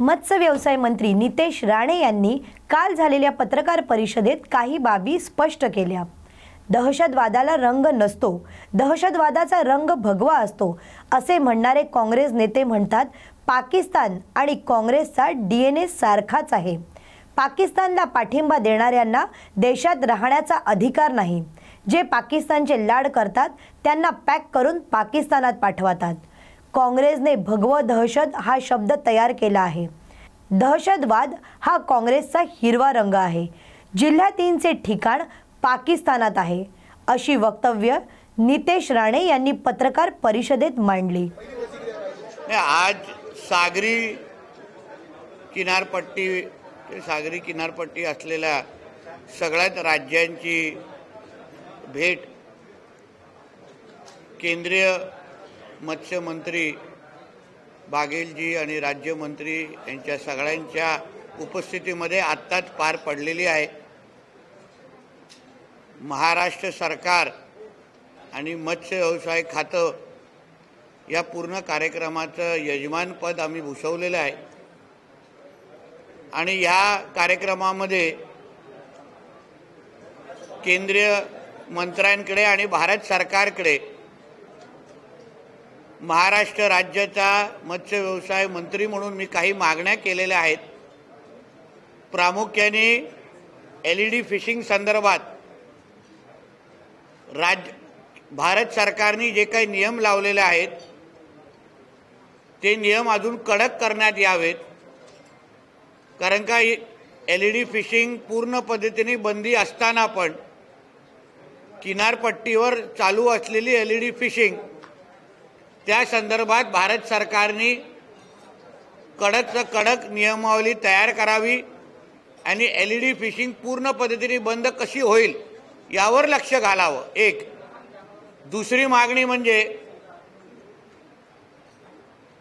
मत्स्य व्यवसाय मंत्री नितेश राणे यांनी काल झालेल्या पत्रकार परिषदेत काही बाबी स्पष्ट केल्या. दहशतवादाला रंग नसतो. दहशतवादाचा रंग भगवा असतो असे म्हणणारे काँग्रेस नेते म्हणतात पाकिस्तान आणि काँग्रेसचा डी एन ए सारखाच आहे. पाकिस्तानला पाठिंबा देणाऱ्यांना देशात राहण्याचा अधिकार नाही. जे पाकिस्तानचे लाड करतात त्यांना पॅक करून पाकिस्तानात पाठवतात. काँग्रेसने भगव दहशत हा शब्द तयार केला आहे. दहशतवाद हा काँग्रेसचा हिरवा रंग आहे. जिल्हा तीनचे ठिकाण पाकिस्तानात आहे अशी वक्तव्य नितेश राणे यांनी पत्रकार परिषदेत मांडली. आज सागरी किनारपट्टी सागरी किनारपट्टी असलेल्या सगळ्यात राज्यांची भेट केंद्रीय मत्स्यमंत्री बागेलजी आणि राज्यमंत्री यांच्या सगळ्यांच्या उपस्थितीमध्ये आत्ताच पार पडलेली आहे. महाराष्ट्र सरकार आणि मत्स्य व्यवसाय खातं या पूर्ण कार्यक्रमाचं यजमानपद आम्ही भूषवलेलं आहे. आणि या कार्यक्रमामध्ये केंद्रीय मंत्र्यांकडे आणि भारत सरकारकडे महाराष्ट्र राज्याचा मत्स्य व्यवसाय मंत्री म्हणून मी काही मागण्या केलेल्या आहेत. प्रामुख्याने एल ई डी फिशिंग संदर्भात राज्य भारत सरकारने जे काही नियम लावलेले आहेत ते नियम अजून कडक करण्यात यावेत. कारण का एल ई डी फिशिंग पूर्ण पद्धतीने बंदी असताना पण किनारपट्टीवर चालू असलेली एल ई डी फिशिंग त्या संदर्भात भारत सरकारने कडक कडक नियमावली तयार करावी आणि एल ई डी फिशिंग पूर्ण पद्धतीने बंद कशी होईल यावर लक्ष घालावं. एक. दुसरी मागणी म्हणजे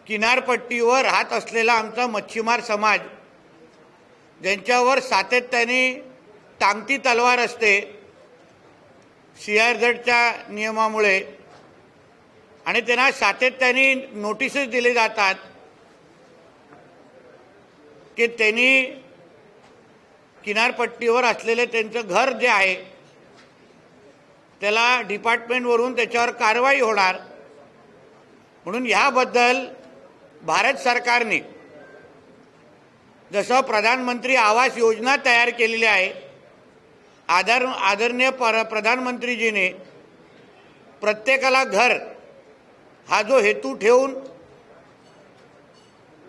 किनारपट्टीवर राहत असलेला आमचा मच्छीमार समाज ज्यांच्यावर सातत्याने टांगती तलवार असते सी आर झेडच्या नियमामुळे आणि त्यांना सातत्याने नोटिसेस दिले जातात की त्यांनी किनारपट्टीवर असलेले त्यांचं घर जे आहे त्याला डिपार्टमेंटवरून त्याच्यावर कारवाई होणार. म्हणून ह्याबद्दल भारत सरकारने जसं प्रधानमंत्री आवास योजना तयार केलेली आहे आदर आदरणीय पर प्रधानमंत्रीजीने प्रत्येकाला घर हा जो हेतू ठेवून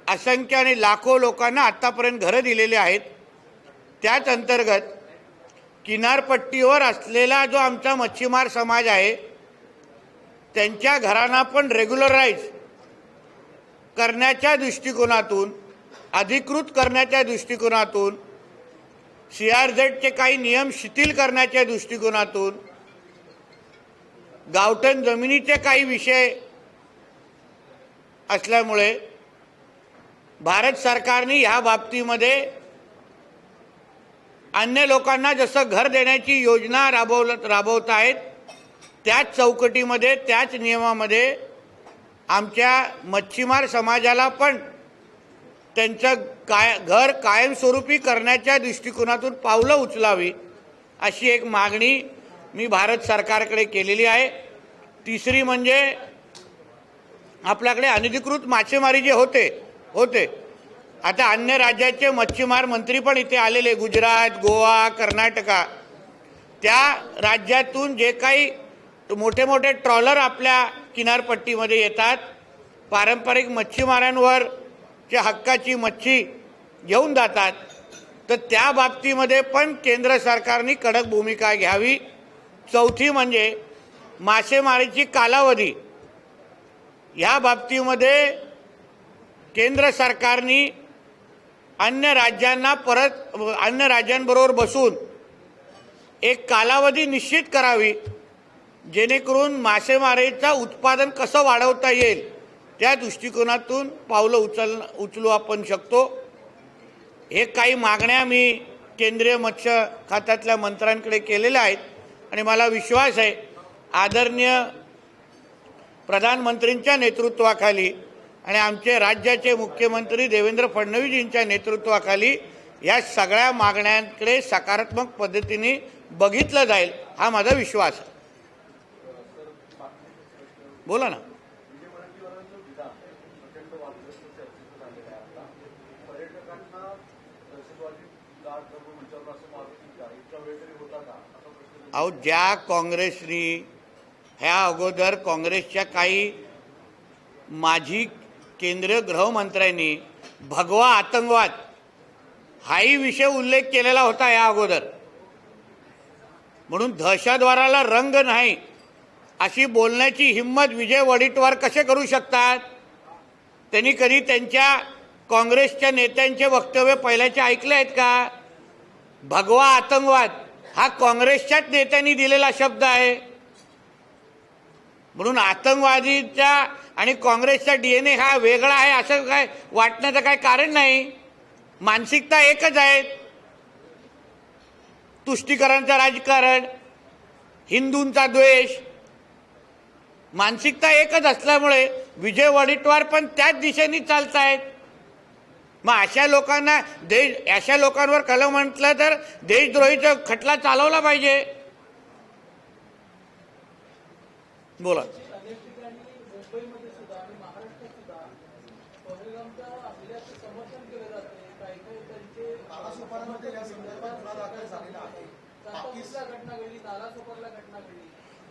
असंख्य आणि लाखो लोकांना आत्तापर्यंत घरं दिलेली आहेत त्याच अंतर्गत किनारपट्टीवर असलेला जो आमचा मच्छीमार समाज आहे त्यांच्या घरांना पण रेग्युलराईज करण्याच्या दृष्टिकोनातून अधिकृत करण्याच्या दृष्टिकोनातून सी आर झेडचे काही नियम शिथिल करण्याच्या दृष्टिकोनातून गावठण जमिनीचे काही विषय असल्यामुळे भारत सरकारने ह्या बाबतीमध्ये अन्य लोकांना जसं घर देण्याची योजना राबवल राबवत आहेत त्याच चौकटीमध्ये त्याच नियमामध्ये आमच्या मच्छीमार समाजाला पण त्यांचं काय घर कायमस्वरूपी करण्याच्या दृष्टिकोनातून पावलं उचलावी अशी एक मागणी मी भारत सरकारकडे केलेली आहे. तिसरी म्हणजे आपल्याकडे अनधिकृत मासेमारी जे होते होते. आता अन्य राज्याचे मच्छीमार मंत्री पण इथे आलेले गुजरात गोवा कर्नाटका. त्या राज्यातून जे काही मोठे मोठे ट्रॉलर आपल्या किनारपट्टीमध्ये येतात पारंपरिक मच्छीमारांवर जे हक्काची मच्छी घेऊन जातात तर त्या बाबतीमध्ये पण केंद्र सरकारने कडक भूमिका घ्यावी. चौथी म्हणजे मासेमारीची कालावधी. या बाबतीमध्ये केंद्र सरकारने अन्य राज्यांना परत अन्य राज्यांबरोबर बसून एक कालावधी निश्चित करावी जेणेकरून मासेमारीचं उत्पादन कसं वाढवता येईल त्या दृष्टिकोनातून पावलं उचल उचलू आपण शकतो. हे काही मागण्या मी केंद्रीय मत्स्य खात्यातल्या मंत्र्यांकडे केलेल्या आहेत आणि मला विश्वास आहे आदरणीय प्रधानमंत्रींच्या नेतृत्वाखाली आणि आमचे राज्याचे मुख्यमंत्री देवेंद्र फडणवीसजींच्या नेतृत्वाखाली या सगळ्या मागण्यांकडे सकारात्मक पद्धतीने बघितलं जाईल हा माझा विश्वास आहे. बोला ना. अहो ज्या काँग्रेसनी ह्या अगोदर काँग्रेसच्या काही माजी केंद्रीय गृहमंत्र्यांनी भगवा आतंकवाद हाही विषय उल्लेख केलेला होता या अगोदर. म्हणून दहशतवादाला रंग नाही अशी बोलण्याची हिंमत विजय वडीटवार कसे करू शकतात? त्यांनी कधी त्यांच्या काँग्रेसच्या नेत्यांचे वक्तव्य पहिल्याचे ऐकले आहेत का? भगवा आतंकवाद हा काँग्रेसच्याच नेत्यांनी दिलेला शब्द आहे. म्हणून आतंकवादीच्या आणि काँग्रेसचा डीएनए हा वेगळा आहे असं काय वाटण्याचं काय कारण नाही. मानसिकता एकच आहे. तुष्टीकरणचं राजकारण हिंदूंचा द्वेष मानसिकता एकच असल्यामुळे विजय वडेट्टीवार पण त्याच दिशेने चालत आहेत मग अशा लोकांना देश अशा लोकांवर कलम म्हटलं तर देशद्रोहीचा खटला चालवला पाहिजे. बोला.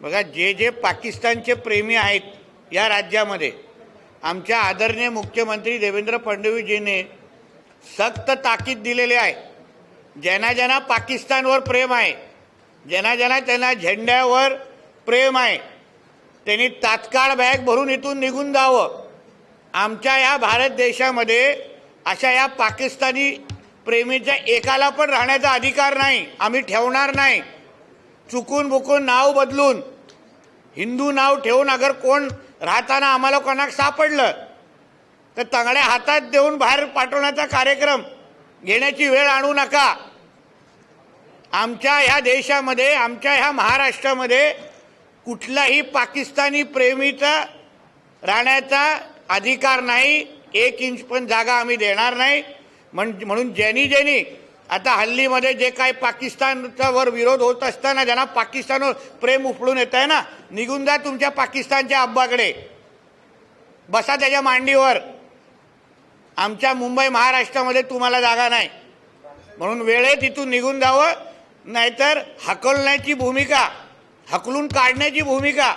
बघा जे जे पाकिस्तानचे प्रेमी आहेत या राज्यामध्ये आमच्या आदरणीय मुख्यमंत्री देवेंद्र फडणवीसजीने सक्त ताकीद दिलेली आहे. ज्यांना ज्यांना पाकिस्तानवर प्रेम आहे ज्यांना ज्यांना त्यांना झेंड्यावर प्रेम आहे त्यांनी तात्काळ बॅग भरून इथून निघून जावं. आमच्या या भारत देशामध्ये अशा या पाकिस्तानी प्रेमीच्या एकाला पण राहण्याचा अधिकार नाही. आम्ही ठेवणार नाही. चुकून बुकून नाव बदलून हिंदू नाव ठेवून अगर कोण राहताना आम्हाला कोणाक सापडलं तर तंगड्या हातात देऊन बाहेर पाठवण्याचा कार्यक्रम घेण्याची वेळ आणू नका. आमच्या ह्या देशामध्ये आमच्या ह्या महाराष्ट्रामध्ये कुठलाही पाकिस्तानी प्रेमीचा राहण्याचा अधिकार नाही एक इंच पण जागा आम्ही देणार नाही. म्हण म्हणून ज्यांनी ज्यांनी आता हल्लीमध्ये जे काही पाकिस्तानचा वर विरोध होत असताना ज्यांना पाकिस्तानवर प्रेम उफळून येत आहे ना निघून जा तुमच्या पाकिस्तानच्या अब्बाकडे बसा त्याच्या मांडीवर. आमच्या मुंबई महाराष्ट्रामध्ये तुम्हाला जागा नाही. म्हणून वेळेत इथून निघून जावं नाहीतर हकलण्याची भूमिका हकलून काढण्याची भूमिका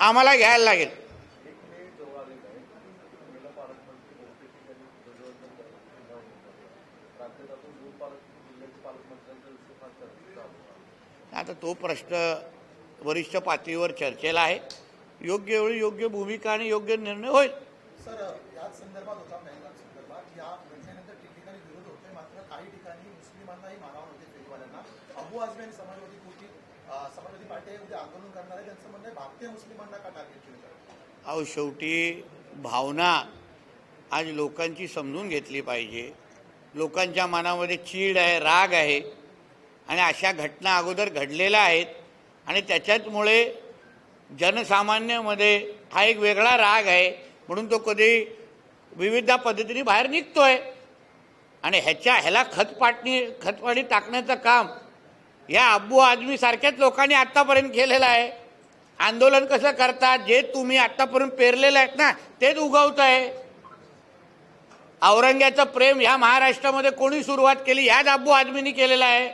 आम्हाला घ्यायला लागेल. आता तो प्रश्न वरिष्ठ पातळीवर चर्चेला आहे. योग्य वेळी योग्य भूमिका आणि योग्य निर्णय होईल. सर संदर्भात होता घटनेनंतर ठिकठिकाणी विरोध होते मात्र काही ठिकाणी मुस्लिमांनाही होते अबू समाजवादी समाजवादी पार्टी उद्या आंदोलन करणार आहे. त्यांचं म्हणणं भारतीय मुस्लिमांना का टार्गेट केलं अहो शेवटी भावना आज लोकांची समजून घेतली पाहिजे. लोकांच्या मनामध्ये चीड आहे राग आहे आणि अशा घटना अगोदर घडलेल्या आहेत आणि त्याच्याचमुळे जनसामान्यामध्ये हा एक वेगळा राग आहे म्हणून तो कधी विविध पद्धतीने बाहेर निघतोय. आणि ह्याच्या ह्याला खतपाटणी खतपाणी टाकण्याचं काम या अब्बू आजमी सारख्याच लोकांनी आत्तापर्यंत केलेलं आहे. आंदोलन कसं करतात? जे तुम्ही आत्तापर्यंत पेरलेलं आहेत ना तेच उगवत आहे. औरंग्याचं प्रेम ह्या महाराष्ट्रामध्ये कोणी सुरुवात केली? ह्याच अब्बू आजमीनी केलेलं आहे.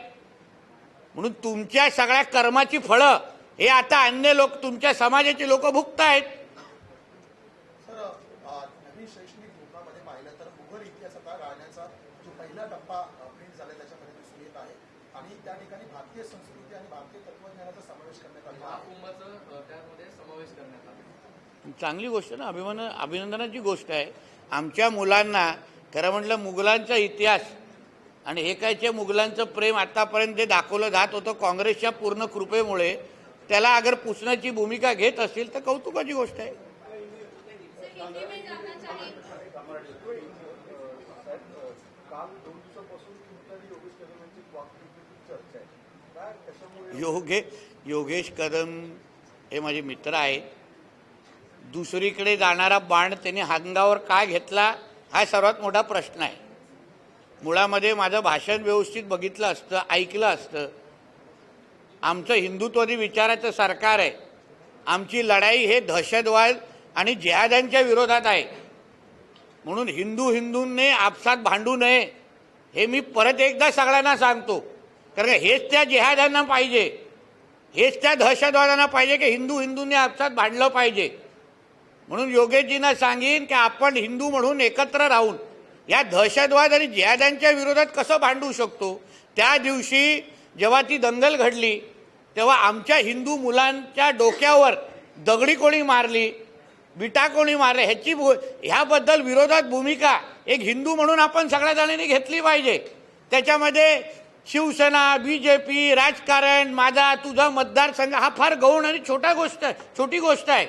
म्हणून तुमच्या सगळ्या कर्माची फळं हे आता अन्य लोक तुमच्या समाजाचे लोक भुगत आहेत शैक्षणिक धोरणामध्ये पाहिलं तर मुघल इतिहास राहण्याचा जो पहिला टप्पा प्रिंट झाला त्याच्यामध्ये दिसून येत आहे आणि त्या ठिकाणी भारतीय संस्कृती आणि भारतीय तत्वज्ञानाचा समावेश करण्यात आला. त्यामध्ये समावेश करण्यात आला. चांगली गोष्ट ना अभिमान अभिनंदनाची गोष्ट आहे. आमच्या मुलांना खरं म्हटलं मुघलांचा इतिहास आणि हे कायचे मुघलांचं प्रेम आतापर्यंत जे दाखवलं जात होतं काँग्रेसच्या पूर्ण कृपेमुळे त्याला अगर पुसण्याची भूमिका घेत असतील तर कौतुकाची गोष्ट आहे. योगे योगेश कदम हे माझे मित्र आहेत. दुसरीकडे जाणारा बाण त्यांनी अंगावर का घेतला हा सर्वात मोठा प्रश्न आहे. मुळामध्ये माझं भाषण व्यवस्थित बघितलं असतं ऐकलं असतं. आमचं हिंदुत्ववादी विचाराचं सरकार आहे. आमची लढाई हे दहशतवाद आणि जिहाद्यांच्या विरोधात आहे. म्हणून हिंदू हिंदूंनी आपसात भांडू नये हे मी परत एकदा सगळ्यांना सांगतो. कारण हेच त्या जिहाद्यांना पाहिजे. हेच त्या दहशतवाद्यांना पाहिजे की हिंदू हिंदूंनी आपसात भांडलं पाहिजे. म्हणून योगेशजींना सांगेन की आपण हिंदू म्हणून एकत्र राहून या दहशतवाद आणि जिहाद्यांच्या विरोधात कसं भांडू शकतो? त्या दिवशी जेव्हा ती दंगल घडली तेव्हा आमच्या हिंदू मुलांच्या डोक्यावर दगडी कोणी मारली विटा कोणी मारले ह्याची भू ह्याबद्दल विरोधात भूमिका एक हिंदू म्हणून आपण सगळ्या जणांनी घेतली पाहिजे. त्याच्यामध्ये शिवसेना बी जे पी राजकारण माझा तुझा मतदारसंघ हा फार गौण आणि छोटा गोष्ट आहे छोटी गोष्ट आहे.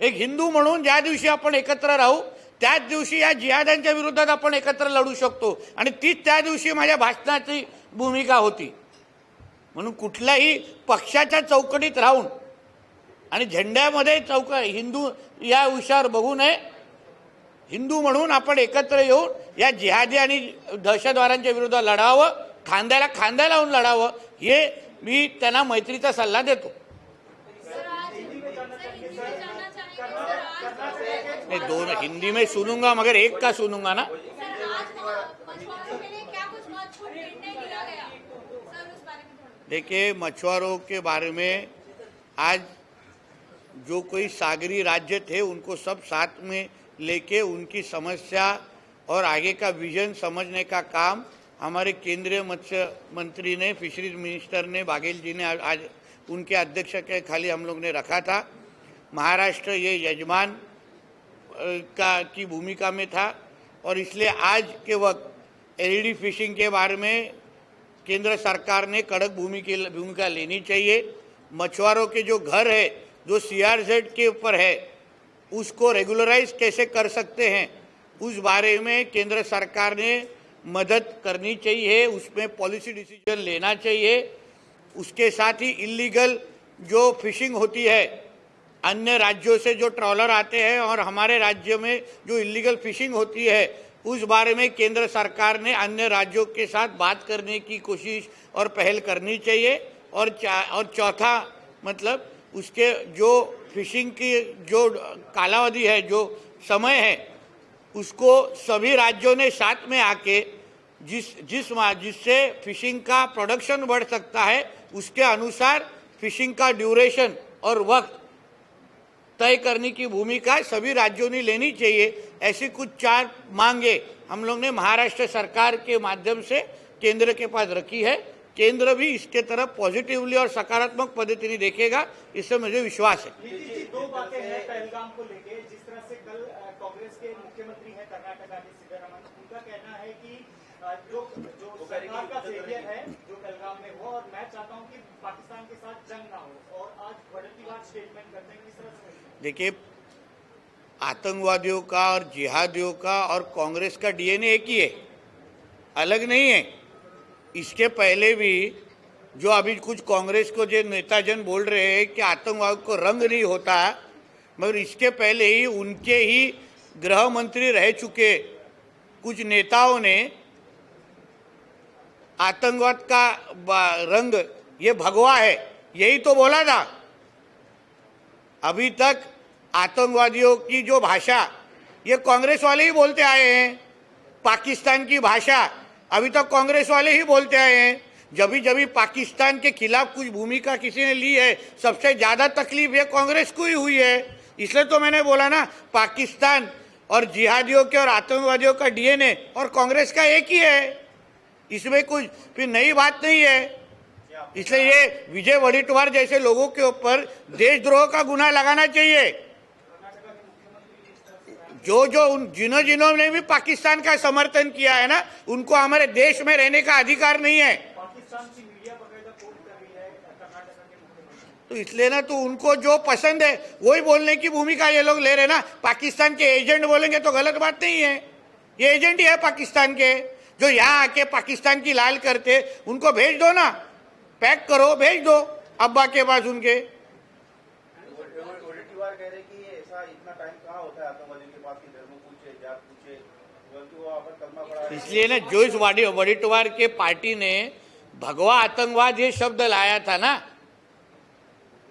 एक हिंदू म्हणून ज्या दिवशी आपण एकत्र राहू त्याच दिवशी या जिहाद्यांच्या विरोधात आपण एकत्र लढू शकतो. आणि तीच त्या दिवशी माझ्या भाषणाची भूमिका होती. म्हणून कुठल्याही पक्षाच्या चौकटीत राहून आणि झेंड्यामध्ये चौक हिंदू या विषयावर बघू नये. हिंदू म्हणून आपण एकत्र येऊन या जिहादी आणि दहशतवाद्यांच्या विरोधात लढावं. खांद्याला खांद्या लावून लढावं, हे मी त्यांना मैत्रीचा सल्ला देतो. नहीं दोनों हिंदी में सुनूँगा, मगर एक का सुनूँगा ना? देखिए, मछुआरों के बारे में आज जो कोई सागरी राज्य थे, उनको सब साथ में लेके उनकी समस्या और आगे का विजन समझने का काम हमारे केंद्रीय मत्स्य मंत्री ने फिशरीज मिनिस्टर ने, बाघेल जी ने आज- उनके अध्यक्ष के खाली हम लोग ने रखा था। महाराष्ट्र ये यजमान का, की भूमिका में था और इसलिए आज के वक्त एलईडी फिशिंग के बारे में केंद्र सरकार ने कड़क भूमिका भूमिका लेनी चाहिए। मछुआरों के जो घर है, जो सीआरजेड के ऊपर है, उसको रेगुलराइज कैसे कर सकते हैं, उस बारे में केंद्र सरकार ने मदद करनी चाहिए उसमें पॉलिसी डिसीज़न लेना चाहिए। उसके साथ ही इलीगल जो फिशिंग होती है अन्य राज्यों से जो ट्रॉलर आते हैं और हमारे राज्य में जो इलीगल फिशिंग होती है उस बारे में केंद्र सरकार ने अन्य राज्यों के साथ बात करने की कोशिश और पहल करनी चाहिए। और चा, और चौथा मतलब उसके जो फिशिंग की जो कालावधि है जो समय है उसको सभी राज्यों ने साथ में आके जिस जिस जिससे फिशिंग का प्रोडक्शन बढ़ सकता है, उसके अनुसार फिशिंग का ड्यूरेशन और वक्त तय करने की भूमिका सभी राज्यों ने लेनी चाहिए। ऐसी कुछ चार मांगे हम लोग ने महाराष्ट्र सरकार के माध्यम से केंद्र के पास रखी है। केंद्र भी इसके तरफ़ पॉजिटिवली और सकारात्मक पद्धति देखेगा इससे मुझे विश्वास है। नीतीश जी दो बातें हैं को लेके जिस तरह से कल अ, कांग्रेस के मुख्यमंत्री हैं कर्नाटका के सिद्धरामन उनका कहना है कि अ, जो जो सरकार का फेलियर है जो पहलगाम में हुआ और मैं चाहता हूँ कि पाकिस्तान के साथ जंग ना हो और आज बढ़ती बात स्टेटमेंट करते हैं किस तरह से देखिए आतंकवादियों का और जिहादियों का और कांग्रेस का डीएनए एक ही है अलग नहीं है। इसके पहले भी जो अभी कुछ कांग्रेस को जो नेताजन बोल रहे हैं कि आतंकवाद को रंग नहीं होता मगर इसके पहले ही उनके ही गृह मंत्री रह चुके कुछ नेताओं ने आतंकवाद का रंग, ये भगवा है। यही तो बोला था। अभी तक आतंकवादियों की जो भाषा, ये कांग्रेस वाले ही बोलते आए हैं। पाकिस्तान की भाषा, अभी तक कांग्रेस वाले ही बोलते आए हैं। जब भी जब पाकिस्तान के खिलाफ कुछ भूमिका किसी ने ली है, सबसे ज़्यादा तकलीफ़ ये कांग्रेस को ही हुई है। इसलिए तो मैंने बोला ना, पाकिस्तान और जिहादियों के और आतंकवादियों का डीएनए और कांग्रेस का एक ही है। इसमें कुछ फिर नई बात नहीं है। इसलिए ये विजय वडेट्टीवार जैसे लोगों के ऊपर देशद्रोह का गुना लगाना चाहिए। जो जो उन जिन्हों जिन्होंने भी पाकिस्तान का समर्थन किया है ना, उनको हमारे देश में रहने का अधिकार नहीं है। तो इसलिए ना तो उनको जो पसंद है, वही बोलने की भूमिका ये लोग ले रहे ना। पाकिस्तान के एजेंट बोलेंगे तो गलत बात नहीं है। ये एजेंट ही है पाकिस्तान के। जो यहाँ आके पाकिस्तान की लाल करते, उनको भेज दो ना। पैक करो, भेज दो, अब्बा के पास उनके। इसलिए ना जो इस वाडी वडिटवार के पार्टी ने भगवा आतंकवाद ये शब्द लाया था ना।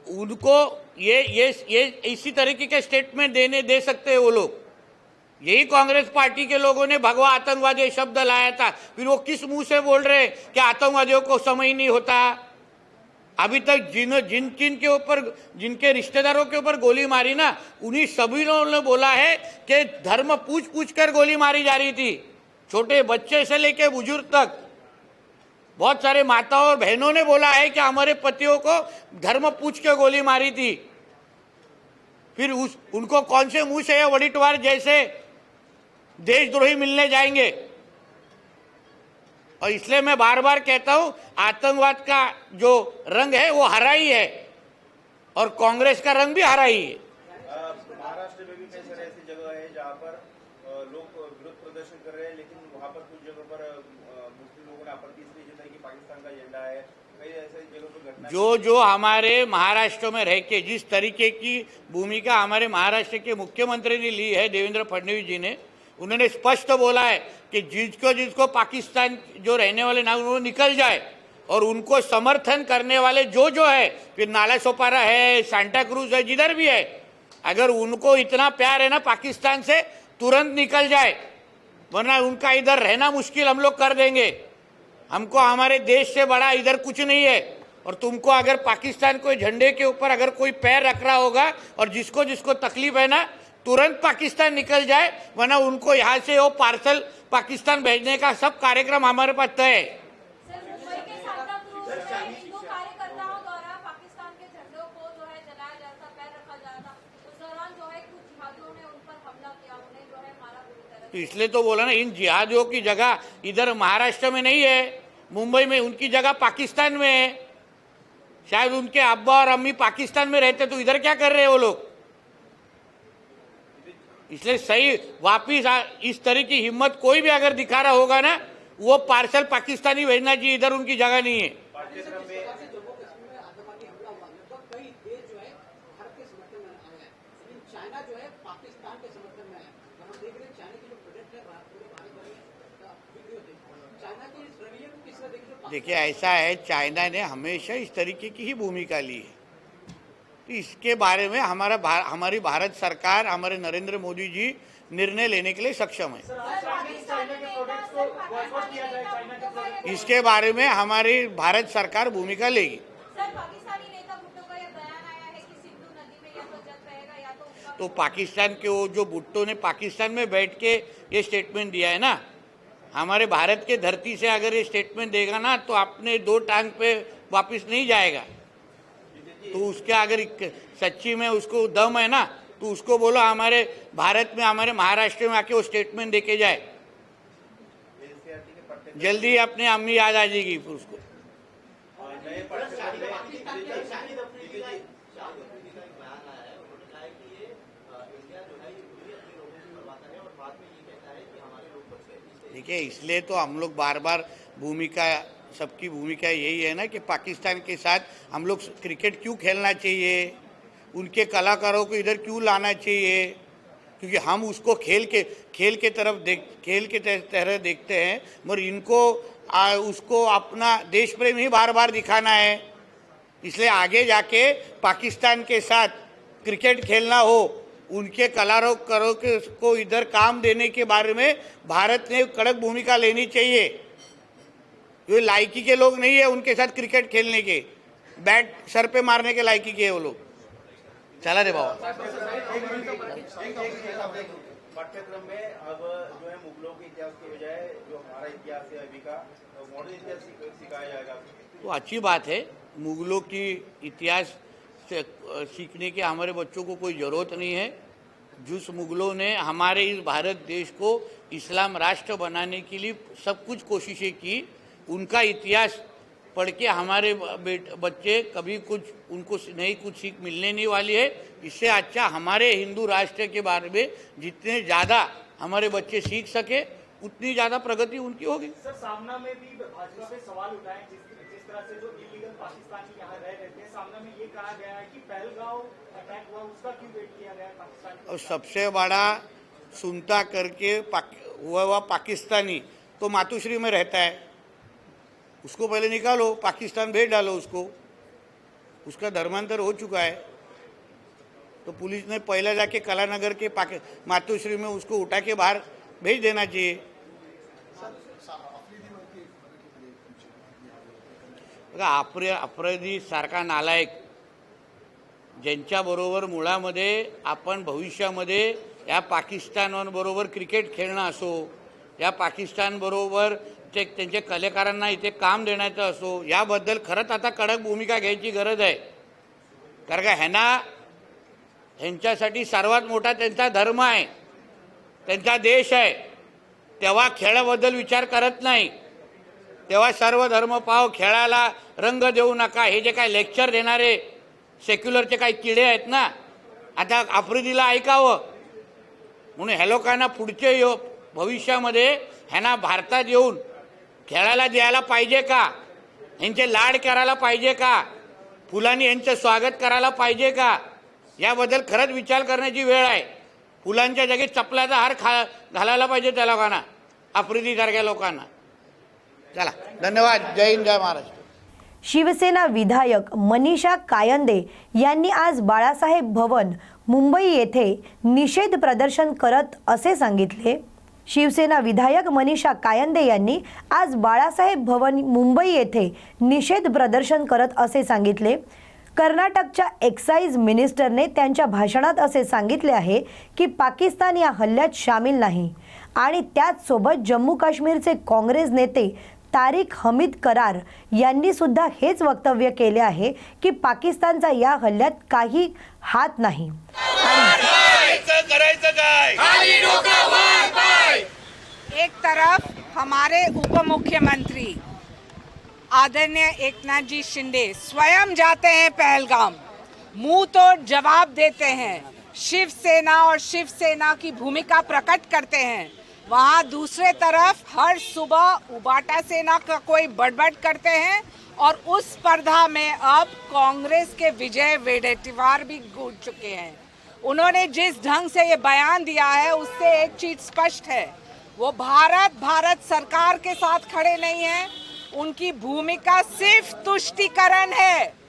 उनको ये ये ये इसी तरीके के स्टेटमेंट देने दे सकते हैं वो लोग। यही कांग्रेस पार्टी के लोगों ने भगवा आतंकवादी शब्द लाया था। फिर वो किस मुँह से बोल रहे हैं कि आतंकवादियों को समय ही नहीं होता? अभी तक जिन जिन जिन के ऊपर, जिनके रिश्तेदारों के ऊपर गोली मारी ना, उन्हीं सभी लोगों ने बोला है कि धर्म पूछ पूछ कर गोली मारी जा रही थी। छोटे बच्चे से लेके बुज़ुर्ग तक। बहुत सारे माताओं और बहनों ने बोला है कि हमारे पतियों को धर्म पूछ के गोली मारी थी। फिर उस, उनको कौन से मुँह से ये वडिटवार जैसे देशद्रोही मिलने जाएँगे। और इसलिए मैं बार बार कहता हूँ आतंकवाद का जो रंग है वो हरा ही है। और कांग्रेस का रंग भी हरा ही है। महाराष्ट्र में भी कई सारे ऐसी जगह है जहाँ पर लोग विरोध प्रदर्शन कर रहे हैं लेकिन वहाँ पर कुछ जगह पर मुस्लिम लोगों ने आपत्ति इसलिए जताई कि पाकिस्तान का झंडा है। कई ऐसे जगह पर जो जो हमारे महाराष्ट्र में रह के जिस तरीके की भूमिका हमारे महाराष्ट्र के मुख्यमंत्री ने ली है देवेंद्र फडणवीस जी ने उन्होंने स्पष्ट बोला है कि जिसको जिसको पाकिस्तान जो रहने वाले ना वो निकल जाए और उनको समर्थन करने वाले जो जो है, फिर नाला सोपारा है, सांता क्रूज है, जिधर भी है, अगर उनको इतना प्यार है ना पाकिस्तान से, तुरंत निकल जाए। वरना उनका इधर रहना मुश्किल हम लोग कर देंगे। हमको हमारे देश से बड़ा इधर कुछ नहीं है। और तुमको अगर पाकिस्तान को झंडे के ऊपर अगर कोई पैर रख रहा होगा, और जिसको जिसको तकलीफ़ है ना तुरंत पाकिस्तान निकल जाए, वरना उनको यहाँ से वो पार्सल पाकिस्तान भेजने का सब कार्यक्रम हमारे पास तय है। इसलिए तो बोला ना, इन जिहादियों की जगह इधर महाराष्ट्र में नहीं है, मुंबई में उनकी जगह पाकिस्तान में है। शायद उनके अब्बा और अम्मी पाकिस्तान में रहते तो इधर क्या कर रहे हैं वो लोग? इसलिए सही, वापिस इस तरह की हिम्मत कोई भी अगर दिखा रहा होगा ना, वो पार्सल पाकिस्तानी भेजना चाहिए इधर उनकी जगह नहीं है। देखिए, ऐसा है, चाइना ने हमेशा इस तरीके की ही भूमिका ली है। तो इसके बारे में हमारा भा, हमारी भारत सरकार हमारे नरेंद्र मोदी जी निर्णय लेने के लिए सक्षम है। इसके बारे में हमारी भारत सरकार भूमिका लेगी। सर पाकिस्तानी नेता भुट्टो का यह बयान आया है कि सिंधु नदी में या तो तो तो पाकिस्तान के वो जो भुट्टो ने पाकिस्तान में बैठ के ये स्टेटमेंट दिया है ना हमारे भारत के धरती से अगर ये स्टेटमेंट देगा ना तो अपने दो टांग पे वापस नहीं जाएगा। तो उसके अगर सच्ची में उसको दम है ना तो उसको बोलो, हमारे भारत में, हमारे महाराष्ट्र में आके वो स्टेटमेंट दे के जाए। जल्दी अपने अम्मी याद आ जाएगी फिर उसको। देखिए इसलिए तो हम लोग बार बार भूमिका सबकी भूमिका यही है ना कि पाकिस्तान के साथ हम लोग क्रिकेट क्यों खेलना चाहिए? उनके कलाकारों को इधर क्यों लाना चाहिए? क्योंकि हम उसको खेल के खेल के तरफ़ देख खेल के तरह देखते हैं मगर इनको आ, उसको अपना देश प्रेम ही बार बार दिखाना है। इसलिए आगे जाके पाकिस्तान के साथ क्रिकेट खेलना हो उनके कलारों करो के को इधर काम देने के बारे में भारत ने कड़क भूमिका लेनी चाहिए। ये लायकी के लोग नहीं है उनके साथ क्रिकेट खेलने के। बैट सर पे मारने के लायकी के है वो लोग। चला रे बाबा। पाठ्यक्रम में अब जो है मुगलों के इतिहास के बजाय जो हमारा इतिहास है अभी का मॉडर्न इतिहास सिखाया जाएगा। तो अच्छी बात है। मुगलों की इतिहास से सीखने की हमारे बच्चों को कोई ज़रूरत नहीं है। जिस मुगलों ने हमारे इस भारत देश को इस्लाम राष्ट्र बनाने के लिए सब कुछ कोशिशें की उनका इतिहास पढ़ के हमारे बच्चे कभी कुछ उनको नहीं कुछ सीख मिलने नहीं वाली है। इससे अच्छा हमारे हिंदू राष्ट्र के बारे में जितने ज़्यादा हमारे बच्चे सीख सके उतनी ज़्यादा प्रगति उनकी होगी। सर सामना में भी भाजपा पे सवाल उठाए जिस जिस तरह से जो इलीगल पाकिस्तानी यहाँ रह रहे थे सामना में ये कहा गया है कि पहलगांव अटैक हुआ उसका क्यों वेट किया गया पाकिस्तान और सबसे बड़ा सुनता करके पाक हुआ वह पाकिस्तानी तो मातुश्री में रहता है। उसको पहले निकालो पाकिस्तान भेज डालो उसको। उसका धर्मांतर हो चुका है। तो पुलिस ने पहला जाके कलानगर के पाकि मातोश्री में उसको उठा के बाहर भेज देना चाहिए। बघा अप्र अप्रदी सारखा नालायक ज्यांच्याबरोबर मुळामध्ये आपण भविष्यामध्ये या पाकिस्तानबरोबर क्रिकेट खेळणं असो या पाकिस्तानबरोबर ते त्यांचे कलाकारांना इथे काम देण्याचं असो याबद्दल खरंच आता कडक भूमिका घ्यायची गरज आहे. कारण का ह्यांना ह्यांच्यासाठी सर्वात मोठा त्यांचा धर्म आहे त्यांचा देश आहे. तेव्हा खेळाबद्दल विचार करत नाही. तेव्हा सर्व धर्म पाव खेळाला रंग देऊ नका. हे जे काय लेक्चर देणारे सेक्युलरचे काही किडे आहेत ना आता आफ्रिदीला ऐकावं. म्हणून ह्या लोकांना पुढचे यो भविष्यामध्ये ह्यांना भारतात येऊन खेळायला द्यायला पाहिजे का? ह्यांचे लाड करायला पाहिजे का? फुलांनी यांचं स्वागत करायला पाहिजे का? याबद्दल खरंच विचार करण्याची वेळ आहे. फुलांच्या जागी चपलाचा हार खा घालायला पाहिजे त्या लोकांना आफ्रिदीसारख्या लोकांना. चला धन्यवाद. जय हिंद जय महाराष्ट्र. शिवसेना विधायक मनीषा कायंदे यांनी आज बाळासाहेब भवन मुंबई येथे निषेध प्रदर्शन करत असे सांगितले. शिवसेना विधायक मनीषा कायंदे यांनी आज बाळासाहेब भवन मुंबई येथे निषेध प्रदर्शन करत असे सांगितले. कर्नाटकच्या एक्साईज मिनिस्टरने त्यांच्या भाषणात असे सांगितले आहे की पाकिस्तान या हल्ल्यात सामील नाही. आणि त्याचसोबत जम्मू काश्मीरचे काँग्रेस नेते तारिक हमीद करार यांनी सुद्धा हेच वक्तव्य केले आहे की पाकिस्तानचा या हल्ल्यात काही हात नाही. एक तरफ हमारे उप मुख्यमंत्री आदरणीय एकनाथ जी शिंदे स्वयं जाते हैं पहलगाम। मुंह तो जवाब देते हैं। शिवसेना और शिवसेना की भूमिका प्रकट करते हैं। वहाँ दूसरे तरफ़ हर सुबह उबाटा सेना का कोई बड़बड़ करते हैं और उस स्पर्धा में अब कांग्रेस के विजय वेडेटिवार भी गूंज चुके हैं। उन्होंने जिस ढंग से ये बयान दिया है, उससे एक चीज़ स्पष्ट है। वो भारत भारत सरकार के साथ खड़े नहीं हैं। उनकी भूमिका सिर्फ़ तुष्टिकरण है।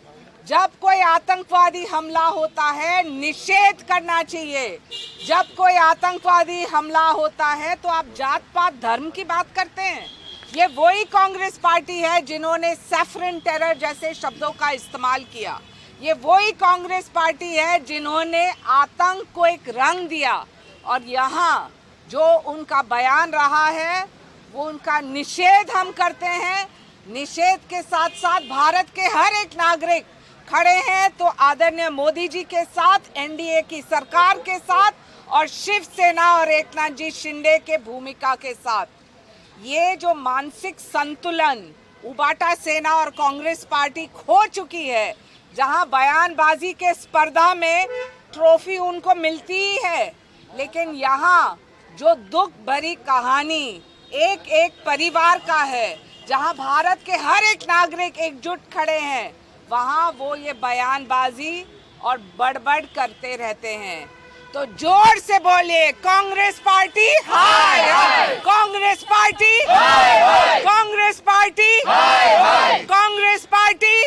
जब कोई आतंकवादी हमला होता है, निषेध करना चाहिए। जब कोई आतंकवादी हमला होता है तो आप जात पात धर्म की बात करते हैं। ये वही कांग्रेस पार्टी है जिन्होंने सैफरन टेरर जैसे शब्दों का इस्तेमाल किया। ये वही कांग्रेस पार्टी है जिन्होंने आतंक को एक रंग दिया। और यहाँ जो उनका बयान रहा है, वो उनका निषेध हम करते हैं। निषेध के साथ साथ भारत के हर एक नागरिक खड़े हैं तो आदरणीय मोदी जी के साथ, एनडीए की सरकार के साथ और शिवसेना और एकनाथ जी शिंदे के भूमिका के साथ। ये जो मानसिक संतुलन उबाटा सेना और कांग्रेस पार्टी खो चुकी है, जहाँ बयानबाजी के स्पर्धा में ट्रॉफी उनको मिलती ही है, लेकिन यहाँ जो दुख भरी कहानी एक एक परिवार का है, जहाँ भारत के हर एक नागरिक एकजुट खड़े हैं वहाँ वो ये बयानबाजी और बड़बड़ करते रहते हैं। तो ज़ोर से बोलिए, कांग्रेस पार्टी हाय Congress party Congress party Congress party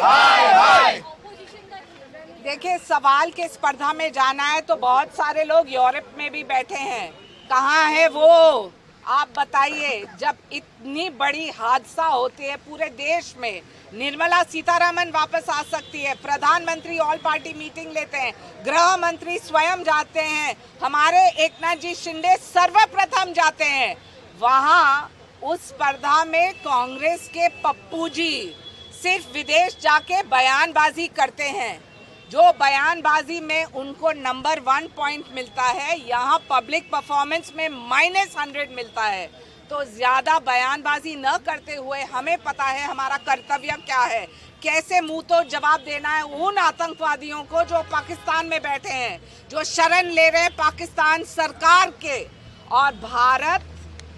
देखिए, सवाल के स्पर्धा में जाना है तो बहुत सारे लोग यूरोप में भी बैठे हैं। कहाँ है वो? आप बताइए, जब इतनी बड़ी हादसा होती है पूरे देश में, निर्मला सीतारमन वापस आ सकती है, प्रधानमंत्री ऑल पार्टी मीटिंग लेते हैं, गृह मंत्री स्वयं जाते हैं, हमारे एकनाथ जी शिंदे सर्वप्रथम जाते हैं, वहाँ उस स्पर्धा में कांग्रेस के पप्पू जी सिर्फ़ विदेश जाके बयानबाजी करते हैं। जो बयानबाजी में उनको नंबर वन पॉइंट मिलता है, यहाँ पब्लिक परफॉर्मेंस में माइनस हंड्रेड मिलता है। तो ज़्यादा बयानबाजी न करते हुए हमें पता है हमारा कर्तव्य क्या है। कैसे मुँह तो जवाब देना है उन आतंकवादियों को जो पाकिस्तान में बैठे हैं, जो शरण ले रहे हैं पाकिस्तान सरकार के। और भारत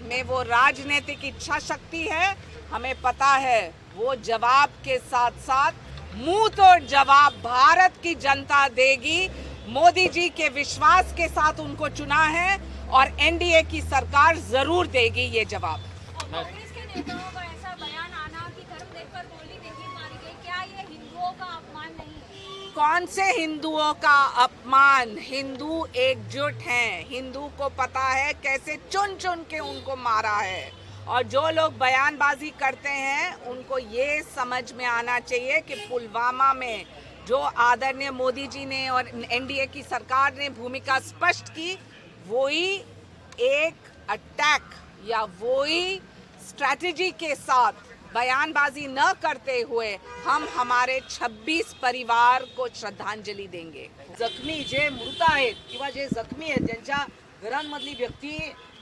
में वो राजनीतिक इच्छा शक्ति है, हमें पता है वो जवाब के साथ साथ मुँह तोड़ जवाब भारत की जनता देगी। मोदी जी के विश्वास के साथ उनको चुना है और एनडीए की सरकार ज़रूर देगी ये जवाब। कांग्रेस के नेताओं का ऐसा बयान आना कि धर्म देखकर गोली नहीं मारी गई क्या ये हिंदुओं का अपमान नहीं है? कौन से हिंदुओं का अपमान? हिंदू एकजुट हैं। हिंदू को पता है कैसे चुन चुन के उनको मारा है। और जो लोग बयानबाजी करते हैं, उनको ये समझ में आना चाहिए कि पुलवामा में जो आदरणीय मोदी जी ने और एनडीए की सरकार ने भूमिका स्पष्ट की, वही एक अटैक या वही स्ट्रैटेजी के साथ बयानबाजी न करते हुए हम हमारे 26 परिवार को श्रद्धांजलि देंगे। जखमी जे मृत आहेत किंवा जे जखमी आहेत, ज्यांच्या घरांमधली व्यक्ती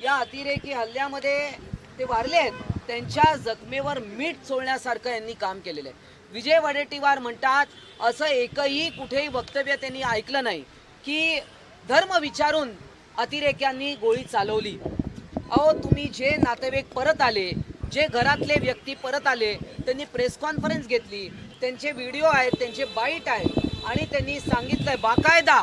या अतिरेकी हल्ल्यामध्ये ते वारले आहेत त्यांच्या जखमेवर मीठ चोळण्यासारखं यांनी काम केलेलं आहे. विजय वडेट्टीवार म्हणतात असं एकही कुठेही वक्तव्य त्यांनी ऐकलं नाही की धर्म विचारून अतिरेक्यांनी गोळी चालवली. अहो तुम्ही जे नातेवाईक परत आले जे घरातले व्यक्ती परत आले त्यांनी प्रेस कॉन्फरन्स घेतली त्यांचे व्हिडिओ आहेत त्यांचे बाईट आहेत आणि त्यांनी सांगितलंय बाकायदा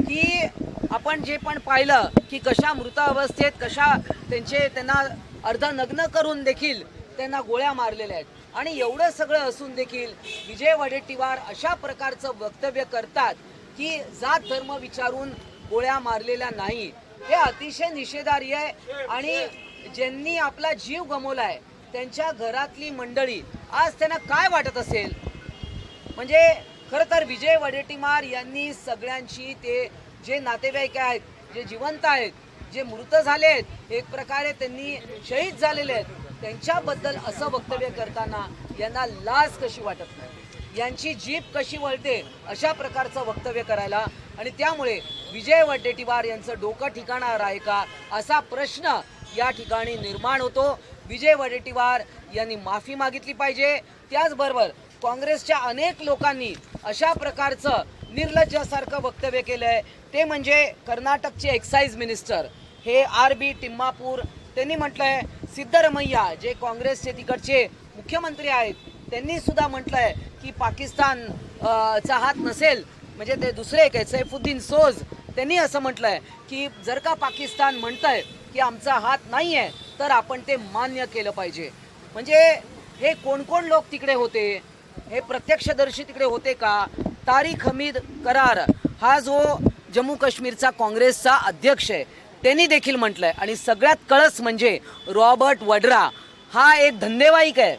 की आपण जे पण पाहिलं की कशा मृत अवस्थेत कशा त्यांचे त्यांना अर्धनग्न करून देखील त्यांना गोळ्या मारलेल्या आहेत. आणि एवढं सगळं असून देखील विजय वडेट्टीवार अशा प्रकारचं वक्तव्य करतात की जात धर्म विचारून गोळ्या मारलेल्या नाही. हे अतिशय निषेधार्य आहे आणि ज्यांनी आपला जीव गमवला आहे त्यांच्या घरातली मंडळी आज त्यांना काय वाटत असेल? म्हणजे खरं तर विजय वडेट्टीमार यांनी सगळ्यांशी ते जे नातेवाईक आहेत जे जिवंत आहेत जे मृत झाले आहेत एक प्रकारे त्यांनी शहीद झालेले आहेत. त्यांच्याबद्दल असं वक्तव्य करताना यांना लाज कशी वाटत नाही? यांची जीप कशी वळते अशा प्रकारचं वक्तव्य करायला आणि त्यामुळे विजय वडेटीवार यांचं डोकं ठिकाणावर आहे का असा प्रश्न या ठिकाणी निर्माण होतो. विजय वडेट्टीवार यांनी माफी मागितली पाहिजे. त्याचबरोबर काँग्रेसच्या अनेक लोकांनी अशा प्रकारचं निर्लज्जासारखं वक्तव्य केलं आहे ते म्हणजे कर्नाटकचे एक्साईज मिनिस्टर. हे आर बी टिम्मापूर त्यांनी म्हटलं आहे सिद्धरमैया जे काँग्रेसचे तिकडचे मुख्यमंत्री आहेत त्यांनी सुद्धा म्हटलं आहे की पाकिस्तान चा हात नसेल म्हणजे ते दुसरे एक आहे सैफुद्दीन सोज त्यांनी असं म्हटलं आहे की जर का पाकिस्तान म्हणतंय की आमचा हात नाही आहे तर आपण ते मान्य केलं पाहिजे. म्हणजे हे कोण कोण लोक तिकडे होते? हे प्रत्यक्षदर्शी तिकडे होते का? तारिक हमीद करार हा जो जम्मू काश्मीरचा काँग्रेसचा अध्यक्ष आहे त्यांनी देखील म्हटलंय. आणि सगळ्यात कळस म्हणजे रॉबर्ट वड्रा. हा एक धंदेवाईक आहे.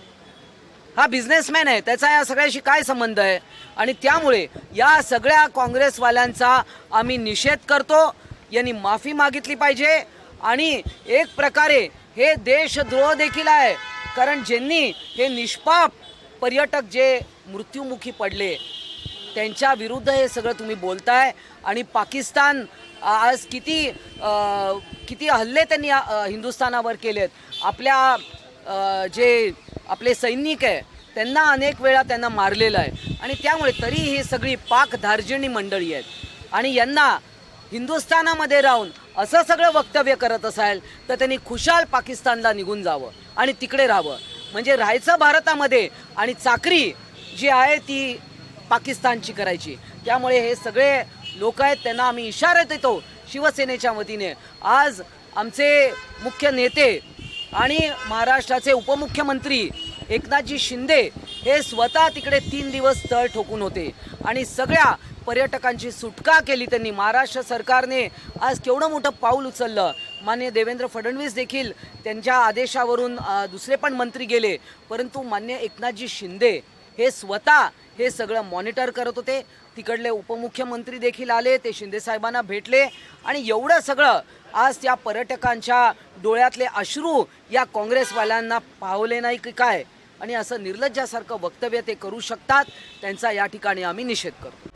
हा बिझनेसमॅन आहे. त्याचा या सगळ्याशी काय संबंध आहे? आणि त्यामुळे या सगळ्या काँग्रेसवाल्यांचा आम्ही निषेध करतो. यांनी माफी मागितली पाहिजे. आणि एक प्रकारे हे देशद्रोह देखील आहे. कारण ज्यांनी हे निष्पाप पर्यटक जे मृत्युमुखी पडले त्यांच्या विरुद्ध हे सगळं तुम्ही बोलताय. आणि पाकिस्तान आज किती किती हल्ले त्यांनी हिंदुस्थानावर केलेत. आपल्या जे आपले सैनिक आहे त्यांना अनेक वेळा त्यांना मारलेलं आहे. आणि त्यामुळे तरी ही सगळी पाक धार्जिणी मंडळी आहेत. आणि यांना हिंदुस्थानामध्ये राहून असं सगळं वक्तव्य करत असाल तर त्यांनी खुशाल पाकिस्तानला निघून जावं आणि तिकडे राहावं. म्हणजे राहायचं भारतामध्ये आणि चाकरी जी आहे ती पाकिस्तानची करायची. त्यामुळे हे सगळे लोक आहेत त्यांना आम्ही इशारा देतो शिवसेनेच्या वतीने. आज आमचे मुख्य नेते आणि महाराष्ट्राचे उपमुख्यमंत्री एकनाथजी शिंदे हे स्वतः तिकडे तीन दिवस तळ ठोकून होते आणि सगळ्या पर्यटकांची सुटका केली त्यांनी. महाराष्ट्र सरकारने आज केवढं मोठं पाऊल उचललं. मान्य देवेंद्र फडणवीस देखील त्यांच्या आदेशावरून दुसरे पण मंत्री गेले. परंतु मान्य एकनाथजी शिंदे हे स्वतः हे सगळं मॉनिटर करत होते. तिकडले उपमुख्यमंत्री देखील आले ते शिंदेसाहेबांना भेटले. आणि एवढं सगळं आज त्या पर्यटकांच्या डोळ्यातले अश्रू या काँग्रेसवाल्यांना पावले नाही की काय? आणि असं निर्लज्जासारखं वक्तव्य ते करू शकतात त्यांचा या ठिकाणी आम्ही निषेध करतो.